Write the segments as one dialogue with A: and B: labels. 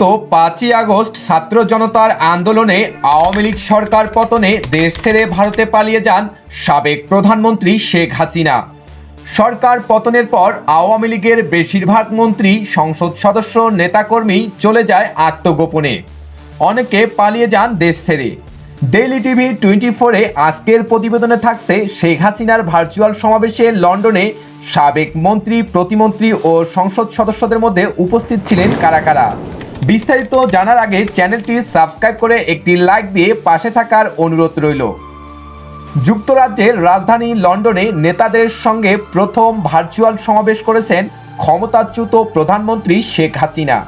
A: গত পাঁচই আগস্ট ছাত্র জনতার আন্দোলনে আওয়ামী লীগ সরকার পতনে দেশ ছেড়ে ভারতে পালিয়ে যান সাবেক প্রধানমন্ত্রী শেখ হাসিনা। সরকার পতনের পর আওয়ামী লীগের বেশিরভাগ মন্ত্রী সংসদ সদস্য, নেতাকর্মী চলে যায় আত্মগোপনে। অনেকে পালিয়ে যান দেশ ছেড়ে। ডেইলি টিভি টোয়েন্টি ফোরে আজকের প্রতিবেদনে থাকছে শেখ হাসিনার ভার্চুয়াল সমাবেশে লন্ডনে সাবেক মন্ত্রী, প্রতিমন্ত্রী ও সংসদ সদস্যদের মধ্যে উপস্থিত ছিলেন কারা কারা। বিস্তারিত জানার আগে চ্যানেলটি সাবস্ক্রাইব করে একটি লাইক দিয়ে পাশে থাকার অনুরোধ রইল। যুক্তরাজ্যের রাজধানী লন্ডনে নেতাদের সঙ্গে প্রথম ভার্চুয়াল সমাবেশ করেছেন ক্ষমতাচ্যুত প্রধানমন্ত্রী শেখ হাসিনা।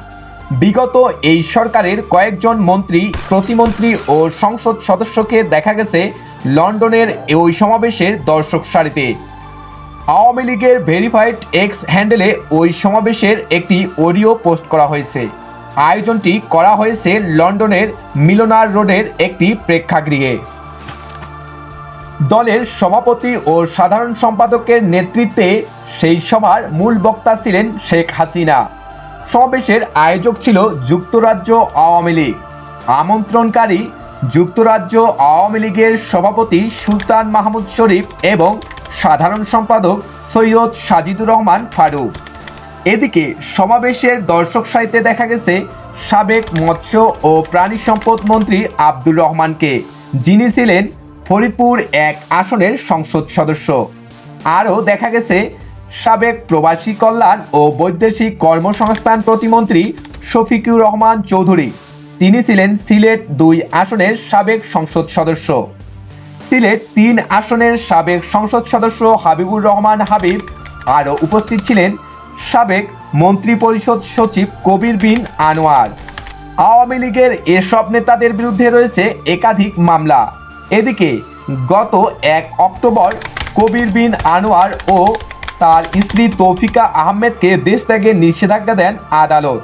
A: বিগত এই সরকারের কয়েকজন মন্ত্রী, প্রতিমন্ত্রী ও সংসদ সদস্যকে দেখা গেছে লন্ডনের ওই সমাবেশের দর্শক সারিতে। আওয়ামী লীগের ভেরিফাইড এক্স হ্যান্ডেলে ওই সমাবেশের একটি অডিও পোস্ট করা হয়েছে। আয়োজনটি করা হয়েছে লন্ডনের মিলনার রোডের একটি প্রেক্ষাগৃহে। দলের সভাপতি ও সাধারণ সম্পাদকের নেতৃত্বে সেই সভার মূল বক্তা ছিলেন শেখ হাসিনা। সমাবেশের আয়োজক ছিল যুক্তরাজ্য আওয়ামী লীগ। আমন্ত্রণকারী যুক্তরাজ্য আওয়ামী লীগের সভাপতি সুলতান মাহমুদ শরীফ এবং সাধারণ সম্পাদক সৈয়দ সাজিদুর রহমান ফারুক। এদিকে সমাবেশের দর্শক সাহিত্যে দেখা গেছে সাবেক মৎস্য ও প্রাণী সম্পদ মন্ত্রী আব্দুর রহমানকে, যিনি ছিলেন ফরিদপুর এক আসনের সংসদ সদস্য। আরও দেখা গেছে সাবেক প্রবাসী কল্যাণ ও বৈদেশিক কর্মসংস্থান প্রতিমন্ত্রী শফিকুর রহমান চৌধুরী। তিনি ছিলেন সিলেট দুই আসনের সাবেক সংসদ সদস্য। সিলেট তিন আসনের সাবেক সংসদ সদস্য হাবিবুর রহমান হাবিব আরও উপস্থিত ছিলেন সাবেক মন্ত্রিপরিষদ সচিব কবির বিন আনোয়ার। আওয়ামী লীগের এসব নেতাদের বিরুদ্ধে রয়েছে একাধিক মামলা। এদিকে গত এক অক্টোবর কবির বিন আনোয়ার ও তার স্ত্রী তৌফিকা আহমেদকে দেশ ত্যাগে নিষেধাজ্ঞা দেন আদালত।